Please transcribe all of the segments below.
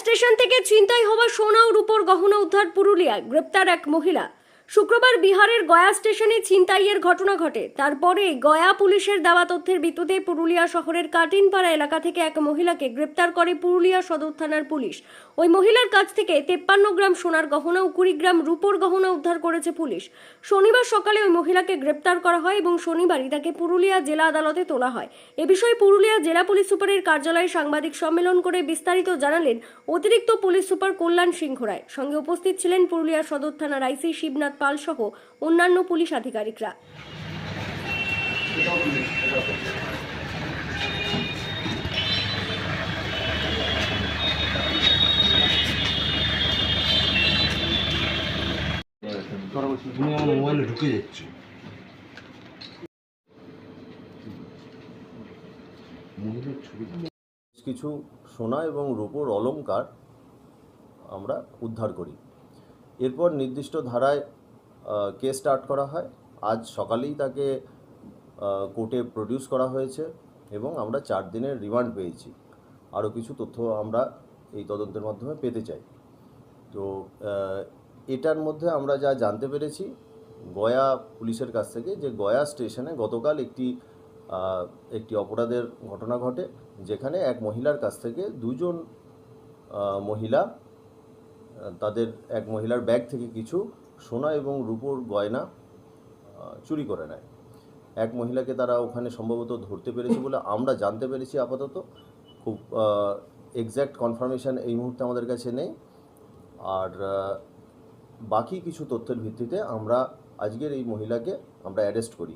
Station থেকে ছিনতাই হওয়া সোনা ও রূপোর গহনা উদ্ধার পুরুলিয়ায় গ্রেপ্তার এক মহিলা। শুক্রবার বিহারের গয়া স্টেশনে ছিনতাইয়ের ঘটনা ঘটে। তারপরে গয়া পুলিশের দেওয়া তথ্যের ভিত্তিতে পুরুলিয়া শহরের কাটিনপাড়া এলাকা থেকে এক মহিলাকে গ্রেপ্তার করে পুরুলিয়া সদর থানার পুলিশ। ওই মহিলার কাছ থেকে তেপ্পান্ন গ্রাম সোনার গহনা ও কুড়ি গ্রাম রূপোর গহনা উদ্ধার করেছে পুলিশ। শনিবার সকালে ওই মহিলাকে গ্রেপ্তার করা হয় এবং শনিবারই তাকে পুরুলিয়া জেলা আদালতে তোলা হয়। এ বিষয়ে পুরুলিয়া জেলা পুলিশ সুপারের কার্যালয়ে সাংবাদিক সম্মেলন করে বিস্তারিত জানালেন অতিরিক্ত পুলিশ সুপার কল্যাণ সিংহ রায়। সঙ্গে উপস্থিত ছিলেন পুরুলিয়া সদর থানার আইসি শিবনাথ পাল সহ অন্যান্য পুলিশ আধিকারিকরা। কিছু সোনা এবং রূপোর অলংকার আমরা উদ্ধার করি। এরপর নির্দিষ্ট ধারায় কেস স্টার্ট করা হয়। আজ সকালেই তাকে কোর্টে প্রডিউস করা হয়েছে এবং আমরা চার দিনের রিমান্ড পেয়েছি। আরও কিছু তথ্য আমরা এই তদন্তের মাধ্যমে পেতে চাই। তো এটার মধ্যে আমরা যা জানতে পেরেছি, গয়া পুলিশের কাছ থেকে যে গয়া স্টেশনে গতকাল একটি একটি অপরাধের ঘটনা ঘটে, যেখানে এক মহিলার কাছ থেকে দুজন মহিলা তাদের এক মহিলার ব্যাগ থেকে কিছু সোনা এবং রূপোর গয়না চুরি করে নেয়। এক মহিলাকে তারা ওখানে সম্ভবত ধরতে পেরেছে বলে আমরা জানতে পেরেছি আপাতত। খুব এক্স্যাক্ট কনফার্মেশন এই মুহূর্তে আমাদের কাছে নেই। আর বাকি কিছু তথ্যের ভিত্তিতে আমরা আজকের এই মহিলাকে আমরা অ্যারেস্ট করি।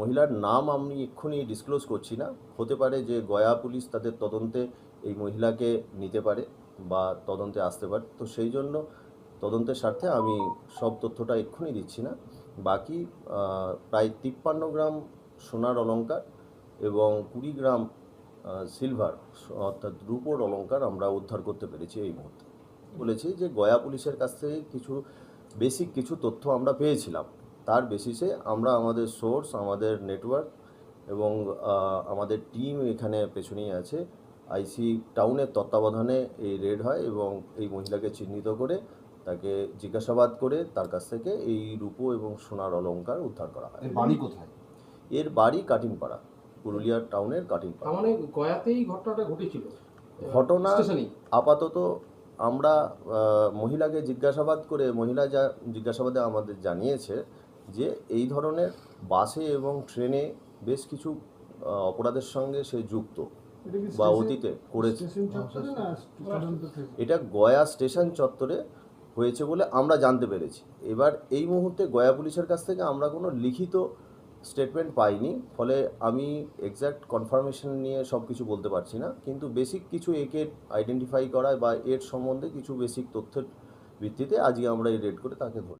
মহিলার নাম আমি এক্ষুনি ডিসক্লোজ করছি না। হতে পারে যে গয়া পুলিশ তাদের তদন্তে এই মহিলাকে নিতে পারে বা তদন্তে আসতে পারে। তো সেই জন্য তদন্তের স্বার্থে আমি সব তথ্যটা এক্ষুনি দিচ্ছি না। বাকি প্রায় তিপ্পান্ন গ্রাম সোনার অলঙ্কার এবং কুড়ি গ্রাম সিলভার, অর্থাৎ রূপোর অলংকার আমরা উদ্ধার করতে পেরেছি এই মুহূর্তে। বলেছি যে গয়া পুলিশের কাছ থেকে কিছু বেসিক কিছু তথ্য আমরা পেয়েছিলাম। তার বেসিসে আমরা আমাদের সোর্স, আমাদের নেটওয়ার্ক এবং আমাদের টিম এখানে পেছনেই আছে। আইসি টাউনের তত্ত্বাবধানে এই রেড হয় এবং এই মহিলাকে চিহ্নিত করে তাকে জিজ্ঞাসাবাদ করে তার কাছ থেকে এই রূপো এবং সোনার অলংকার উদ্ধার করা হয়। বাড়ি কোথায়? এর বাড়ি কাটিনপাড়া পুরুলিয়া টাউনের কাটিনপাড়া। মানে গয়াতেই ঘটনাটা ঘটেছিল? ঘটনা আপাতত আমরা মহিলাকে জিজ্ঞাসাবাদ করে মহিলা যা জিজ্ঞাসাবাদে আমাদের জানিয়েছে যে এই ধরনের বাসে এবং ট্রেনে বেশ কিছু অপরাধের সঙ্গে সে যুক্ত বা অতীতে করেছে। এটা গয়া স্টেশন চত্বরে হয়েছে বলে আমরা জানতে পেরেছি। এবার এই মুহূর্তে গয়া পুলিশের কাছ থেকে আমরা কোনো লিখিত স্টেটমেন্ট পাইনি, ফলে আমি এক্স্যাক্ট কনফার্মেশন নিয়ে সব কিছু বলতে পারছি না। কিন্তু বেসিক কিছু একে আইডেন্টিফাই করা বা এর সম্বন্ধে কিছু বেসিক তথ্যের ভিত্তিতে আজকে আমরা এই রেড করে তাকে ধরি